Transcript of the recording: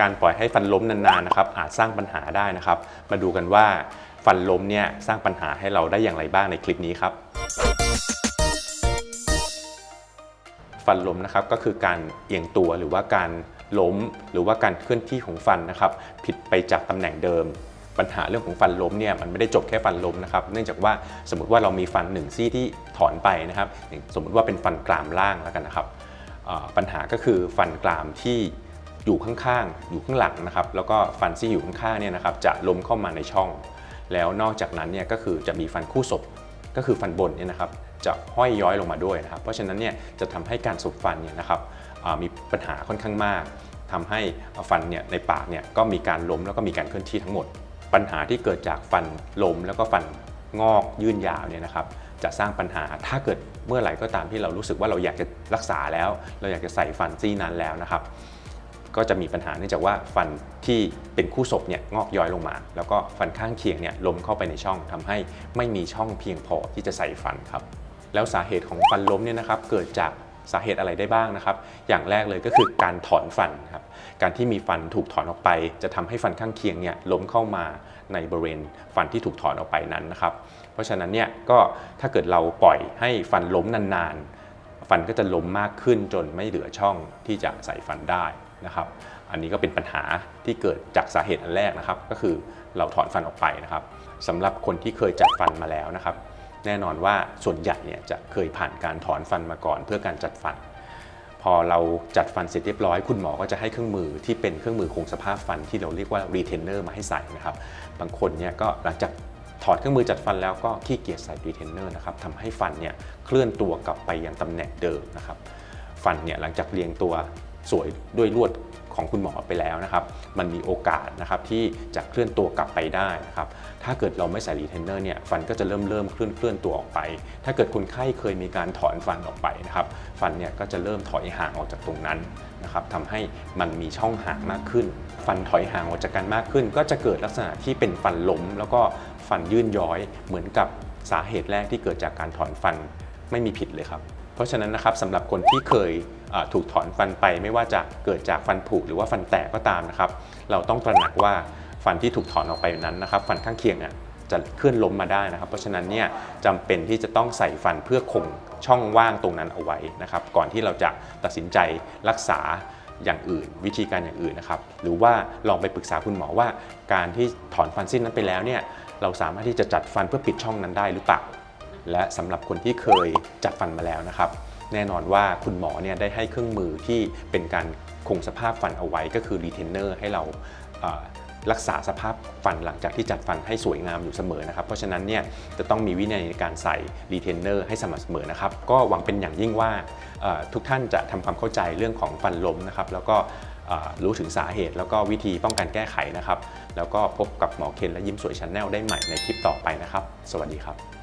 การปล่อยให้ฟันล้มนานๆนะครับอาจสร้างปัญหาได้นะครับ มาดูกันว่าฟันล้มเนี่ยสร้างปัญหาให้เราได้อย่างไรบ้างในคลิปนี้ครับ ฟันล้มนะครับก็คือการเอียงตัวหรือว่าการล้ม หรือว่าการเคลื่อนที่ของฟันนะครับ ผิดไปจากตำแหน่งเดิมปัญหาเรื่องของฟันล้มเนี่ยมันไม่ได้จบแค่ฟันล้มนะครับเนื่องจากว่าสมมติว่าเรามีฟันหนึ่งซี่ที่ถอนไปนะครับสมมติว่าเป็นฟันกรามล่างแล้วกันนะครับปัญหาก็คือฟันกรามที่ อยู่ข้างๆ อยู่ข้างหลังนะครับ แล้วก็ฟันที่อยู่ข้างๆเนี่ยนะครับจะล้มเข้ามาในช่อง แล้วนอกจากนั้นเนี่ยก็คือจะมีฟันคู่ศพก็คือฟันบนเนี่ยนะครับจะห้อยย้อยลงมาด้วยนะครับ เพราะฉะนั้นเนี่ยจะทำให้การสูบฟันเนี่ยนะครับมีปัญหาค่อนข้างมากทำให้ฟันเนี่ยในปากเนี่ยก็มีการล้มแล้วก็มีการเคลื่อนที่ทั้งหมด ปัญหาที่เกิดจากฟันล้มแล้วก็ฟันงอกยื่นยาวเนี่ยนะครับจะสร้างปัญหาถ้าเกิดเมื่อไหร่ก็ตามที่เรารู้สึกว่าเราอยากจะรักษาแล้ว เราอยากจะใส่ฟันซี่นั้นแล้วนะครับ ก็จะมีปัญหาเนื่องจากว่าฟันที่เป็นคู่ศพเนี่ยงอกย้อยลงมา แล้วก็ฟันข้างเคียงเนี่ยล้มเข้าไปในช่องทำให้ไม่มีช่องเพียงพอที่จะใส่ฟันครับ แล้วสาเหตุของฟันล้มเนี่ยนะครับเกิดจากสาเหตุอะไรได้บ้างนะครับ อย่างแรกเลยก็คือการถอนฟันครับ การที่มีฟันถูกถอนออกไป จะทำให้ฟันข้างเคียงเนี่ยล้มเข้ามาในบริเวณฟันที่ถูกถอนออกไปนั้นนะครับ เพราะฉะนั้นเนี่ยก็ถ้าเกิดเราปล่อยให้ฟันล้มนานๆ ฟันก็จะล้มมากขึ้นจนไม่เหลือช่องที่จะใส่ฟันได้ นะครับ อันนี้ก็เป็นปัญหาที่เกิดจากสาเหตุอันแรกนะครับ ก็คือเราถอนฟันออกไปนะครับสำหรับคนที่เคยจัดฟันมาแล้วนะครับ แน่นอนว่าส่วนใหญ่เนี่ยจะเคยผ่านการถอนฟันมาก่อน เพื่อการจัดฟัน พอเราจัดฟันเสร็จเรียบร้อย คุณหมอก็จะให้เครื่องมือที่เป็นเครื่องมือคงสภาพฟันที่เราเรียกว่า retainer มาให้ใส่นะครับ บางคนเนี่ยก็หลังจากถอดเครื่องมือจัดฟันแล้วก็ขี้เกียจใส่ retainer นะครับทำให้ฟันเนี่ยเคลื่อนตัวกลับไปยังตำแหน่งเดิมนะครับ ฟันเนี่ยหลังจากเรียงตัว สวยด้วยลวดของคุณหมอไปแล้วนะครับ มันมีโอกาสนะครับที่จะเคลื่อนตัวกลับไปได้นะครับ ถ้าเกิดเราไม่ใส่รีเทนเนอร์เนี่ยฟันก็จะเริ่มเริ่มเคลื่อนเคลื่อนตัวออกไป ถ้าเกิดคนไข้เคยมีการถอนฟันออกไปนะครับ ฟันเนี่ยก็จะเริ่มถอยห่างออกจากตรงนั้นนะครับทำให้มันมีช่องห่างมากขึ้น ฟันถอยห่างออกจากกันมากขึ้น ก็จะเกิดลักษณะที่เป็นฟันล้ม แล้วก็ฟันยื่นย้อยเหมือนกับสาเหตุแรกที่เกิดจากการถอนฟันไม่มีผิดเลยครับ เพราะฉะนั้นนะครับสำหรับคนที่เคย ถูกถอนฟันไปไม่ว่าจะเกิดจากฟันผุหรือว่าฟันแตกก็ตามนะครับ เราต้องตระหนักว่าฟันที่ถูกถอนออกไปนั้นนะครับ ฟันข้างเคียงเนี่ยจะเคลื่อนล้มมาได้นะครับ เพราะฉะนั้นเนี่ยจำเป็นที่จะต้องใส่ฟันเพื่อคงช่องว่างตรงนั้นเอาไว้นะครับ ก่อนที่เราจะตัดสินใจรักษาอย่างอื่น วิธีการอย่างอื่นนะครับหรือว่าลองไปปรึกษาคุณหมอว่า การที่ถอนฟันสิ้นนั้นไปแล้วเนี่ยเราสามารถที่จะจัดฟันเพื่อปิดช่องนั้นได้หรือเปล่า และสำหรับคนที่เคยจัดฟันมาแล้วนะครับ แน่นอนว่าคุณหมอเนี่ยได้ให้เครื่องมือที่เป็นการคงสภาพฟันเอาไว้ก็คือรีเทนเนอร์ให้เรารักษาสภาพฟันหลังจากที่จัดฟันให้สวยงามอยู่เสมอนะครับ เพราะฉะนั้นเนี่ยจะต้องมีวินัยในการใส่รีเทนเนอร์ให้สม่ำเสมอนะครับ ก็หวังเป็นอย่างยิ่งว่าทุกท่านจะทำความเข้าใจเรื่องของฟันล้มนะครับ แล้วก็รู้ถึงสาเหตุแล้วก็วิธีป้องกันแก้ไขนะครับ แล้วก็พบกับหมอเคนและยิ้มสวยชาแนลได้ใหม่ในคลิปต่อไปนะครับ สวัสดีครับ